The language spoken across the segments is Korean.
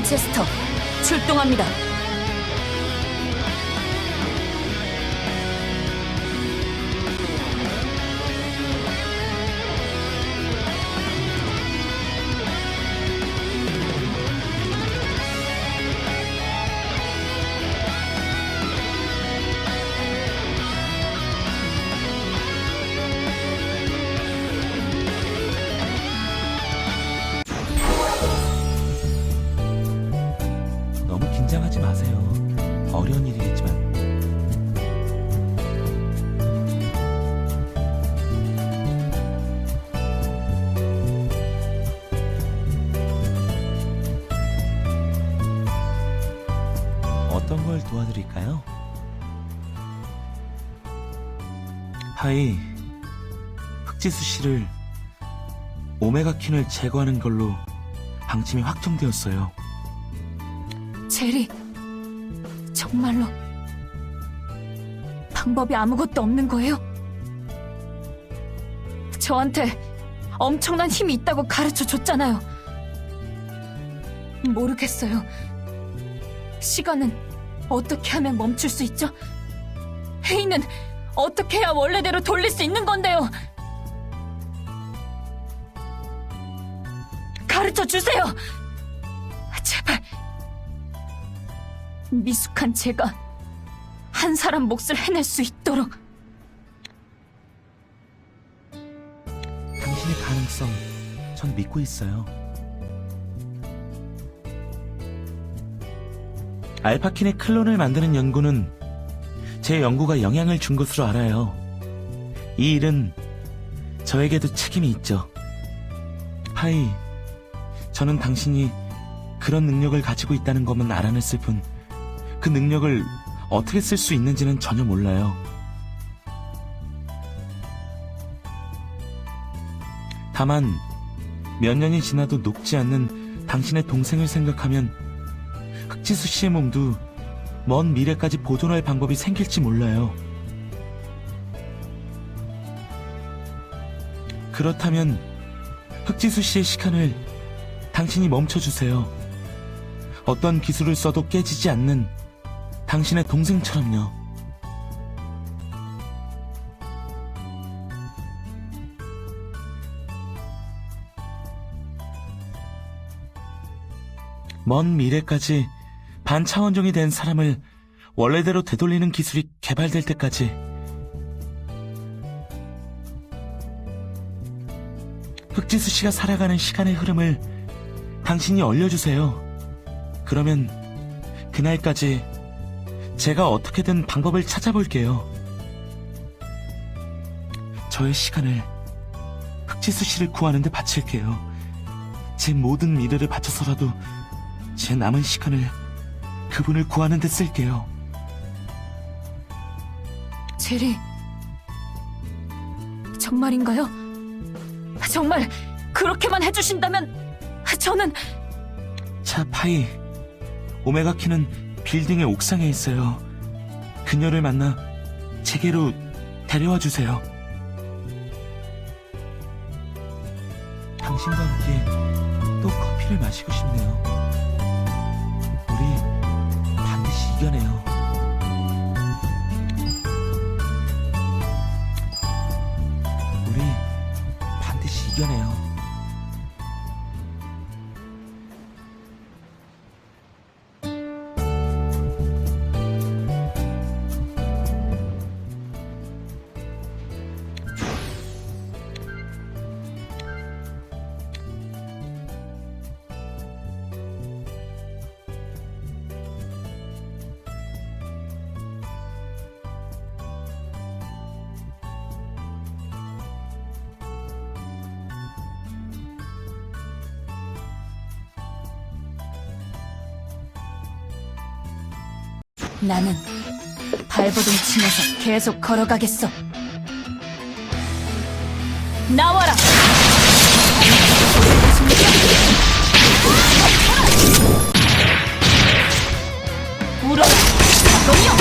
윈체스터 출동합니다. 흑지수 씨를 오메가 퀸을 제거하는 걸로 방침이 확정되었어요. 제리, 정말로 방법이 아무것도 없는 거예요? 저한테 엄청난 힘이 있다고 가르쳐 줬잖아요. 모르겠어요. 시간은 어떻게 하면 멈출 수 있죠? 헤이는 어떻게 해야 원래대로 돌릴 수 있는 건데요? 가르쳐 주세요! 제발. 미숙한 제가 한 사람 몫을 해낼 수 있도록 당신의 가능성 전 믿고 있어요. 알파킨의 클론을 만드는 연구는 제 연구가 영향을 준 것으로 알아요. 이 일은 저에게도 책임이 있죠. 하이, 저는 당신이 그런 능력을 가지고 있다는 것만 알아냈을 뿐, 그 능력을 어떻게 쓸 수 있는지는 전혀 몰라요. 다만 몇 년이 지나도 녹지 않는 당신의 동생을 생각하면 흑지수 씨의 몸도 먼 미래까지 보존할 방법이 생길지 몰라요. 그렇다면 흑지수 씨의 시간을 당신이 멈춰주세요. 어떤 기술을 써도 깨지지 않는 당신의 동생처럼요. 먼 미래까지 반차원종이 된 사람을 원래대로 되돌리는 기술이 개발될 때까지 흑지수 씨가 살아가는 시간의 흐름을 당신이 얼려주세요. 그러면 그날까지 제가 어떻게든 방법을 찾아볼게요. 저의 시간을 흑지수 씨를 구하는 데 바칠게요. 제 모든 미래를 바쳐서라도 제 남은 시간을 그분을 구하는 데 쓸게요. 제리 정말인가요? 정말 그렇게만 해주신다면 저는 자, 파이. 오메가 키는 빌딩의 옥상에 있어요. 그녀를 만나 제게로 데려와 주세요. 당신과 함께 또 커피를 마시고 싶네요. 우리 반드시 이겨내요. 우리 반드시 이겨내요. 나는 발버둥 치면서 계속 걸어가겠어. 나와라! 울어라! 사동요!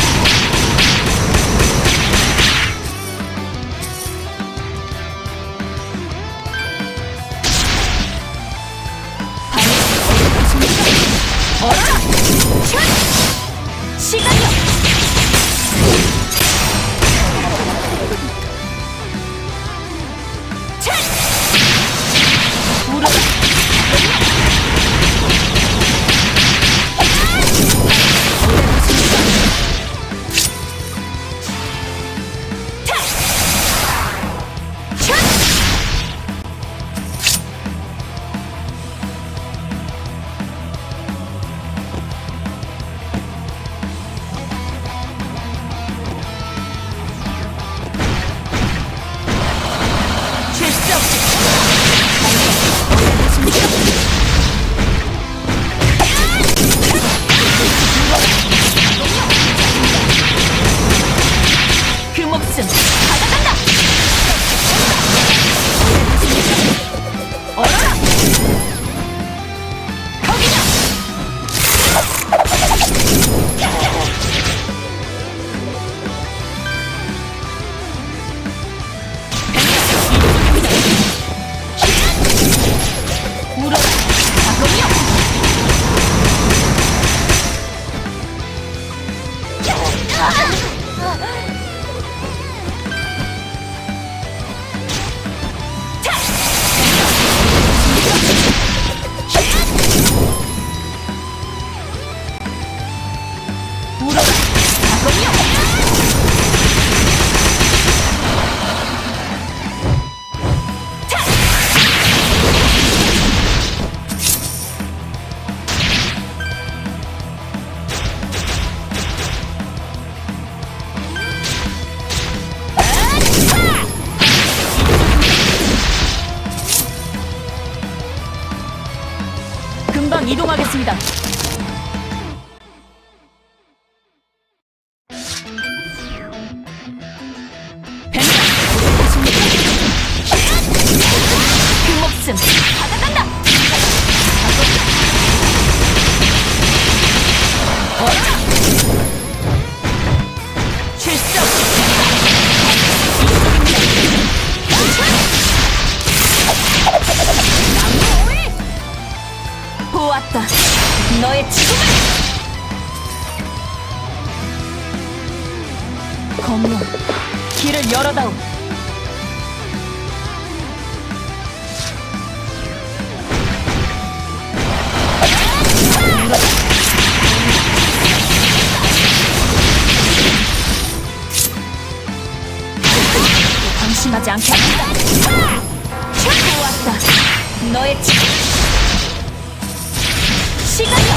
시간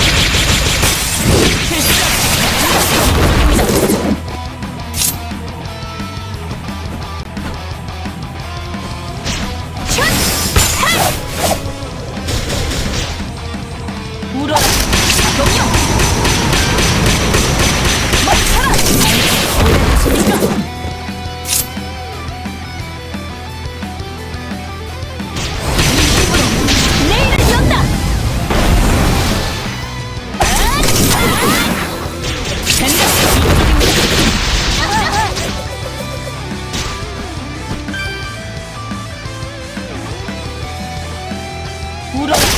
부러워.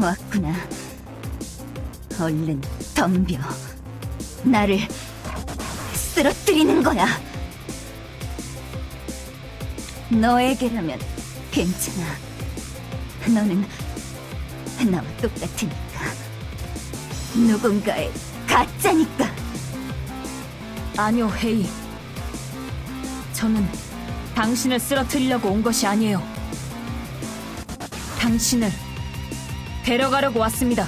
왔구나. 얼른 덤벼. 나를 쓰러뜨리는 거야. 너에게라면 괜찮아. 너는 나와 똑같으니까. 누군가의 가짜니까. 아니요, 헤이. 저는 당신을 쓰러뜨리려고 온 것이 아니에요. 당신을 데려가려고 왔습니다.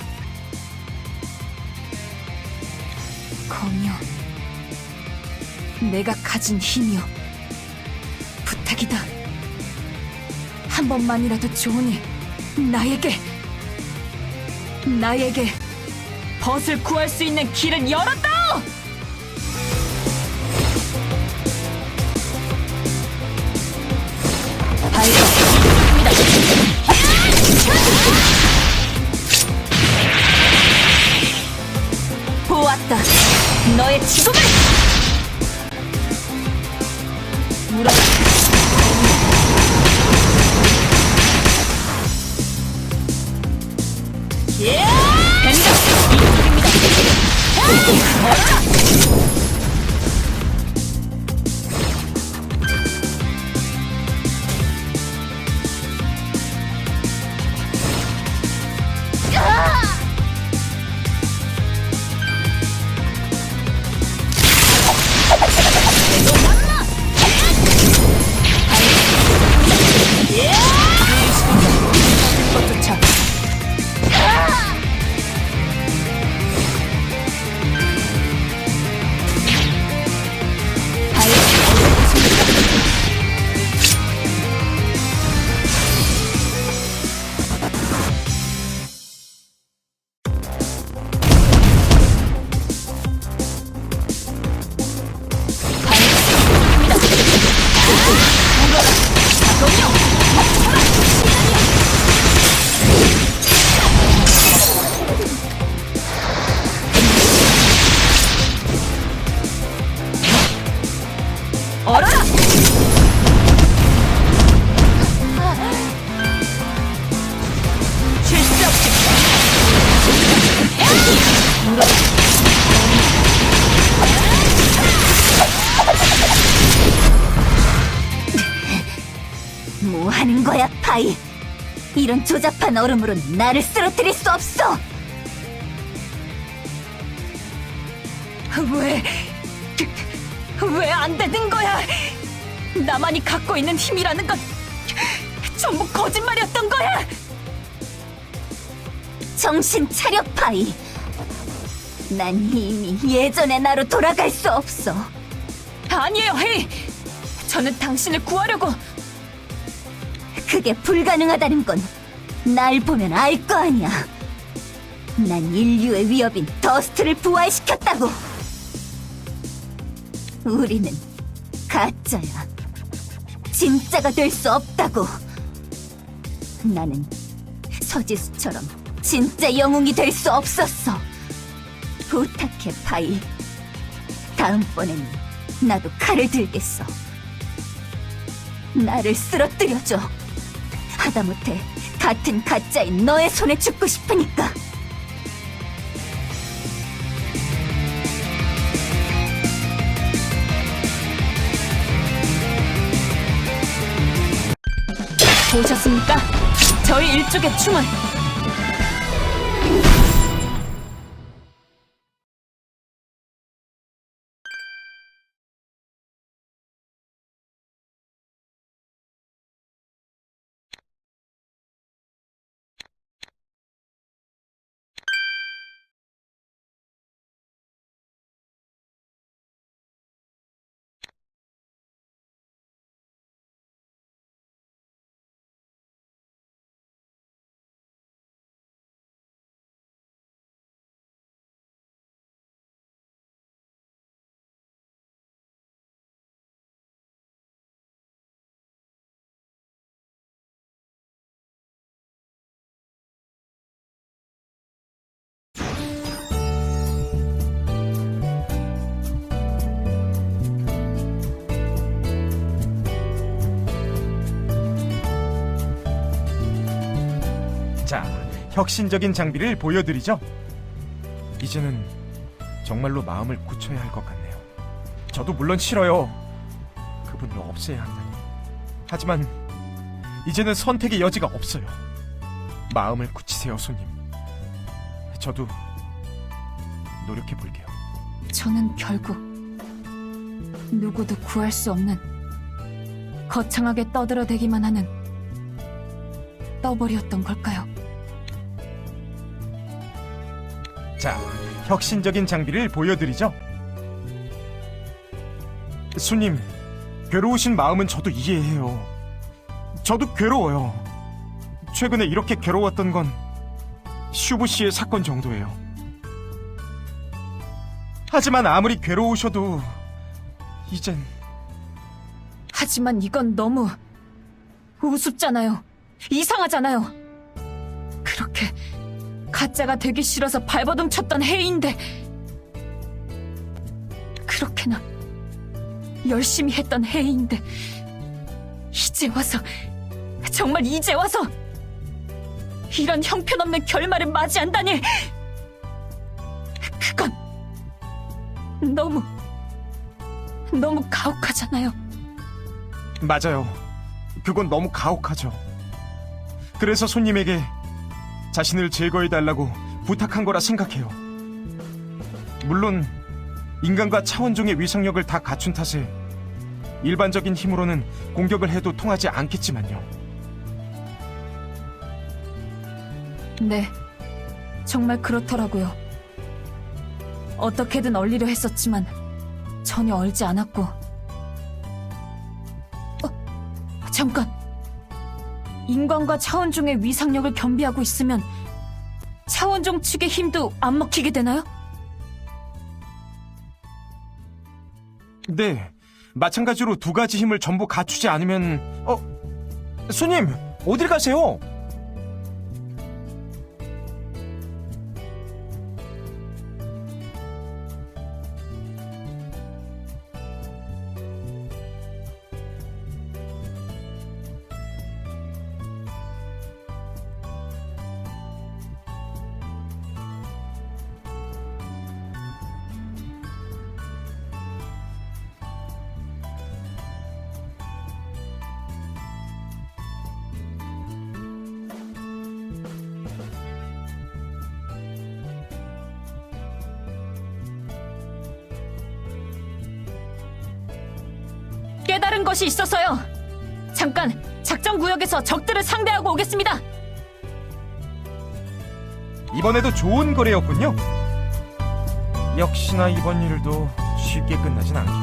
검이요. 내가 가진 힘이요. 부탁이다. 한 번만이라도 좋으니 나에게 나에게 벗을 구할 수 있는 길은 열었다! 발견 너의 지금을. 물어. 예! 된다. 이쪽입니다. 어라! 것조 하는 거야, 파이? 이런 조잡한 얼음으로 나를 쓰러뜨릴 수 없어! 왜, 왜 안 되는 거야? 나만이 갖고 있는 힘이라는 건 전부 거짓말이었던 거야! 정신 차려, 파이! 난 이미 예전의 나로 돌아갈 수 없어. 아니에요, 헤이! 저는 당신을 구하려고 그게 불가능하다는 건 날 보면 알 거 아니야. 난 인류의 위협인 더스트를 부활시켰다고. 우리는 가짜야. 진짜가 될 수 없다고. 나는 서지수처럼 진짜 영웅이 될 수 없었어. 부탁해, 파이. 다음번엔 나도 칼을 들겠어. 나를 쓰러뜨려줘. 하다못해 같은 가짜인 너의 손에 죽고 싶으니까. 보셨습니까? 저희 일족의 춤은 혁신적인 장비를 보여드리죠. 이제는 정말로 마음을 굳혀야 할 것 같네요. 저도 물론 싫어요. 그분을 없애야 한다니. 하지만 이제는 선택의 여지가 없어요. 마음을 굳히세요, 손님. 저도 노력해 볼게요. 저는 결국 누구도 구할 수 없는 거창하게 떠들어대기만 하는 떠버리였던 걸까요? 자, 혁신적인 장비를 보여드리죠. 수님, 괴로우신 마음은 저도 이해해요. 저도 괴로워요. 최근에 이렇게 괴로웠던 건 슈브 씨의 사건 정도예요. 하지만 아무리 괴로우셔도 이젠 하지만 이건 너무 우습잖아요. 이상하잖아요. 가짜가 되기 싫어서 발버둥 쳤던 해인데 그렇게나 열심히 했던 해인데 이제 와서 정말 이제 와서 이런 형편없는 결말을 맞이한다니 그건 너무 너무 가혹하잖아요. 맞아요. 그건 너무 가혹하죠. 그래서 손님에게 자신을 제거해달라고 부탁한 거라 생각해요. 물론, 인간과 차원종의 위상력을 다 갖춘 탓에 일반적인 힘으로는 공격을 해도 통하지 않겠지만요. 네, 정말 그렇더라고요. 어떻게든 얼리려 했었지만 전혀 얼지 않았고. 어, 잠깐. 인간과 차원종의 위상력을 겸비하고 있으면 차원종 측의 힘도 안 먹히게 되나요? 네, 마찬가지로 두 가지 힘을 전부 갖추지 않으면, 어, 손님, 어딜 가세요? 깨달은 것이 있어서요. 잠깐 작전 구역에서 적들을 상대하고 오겠습니다. 이번에도 좋은 거래였군요. 역시나 이번 일도 쉽게 끝나진 않겠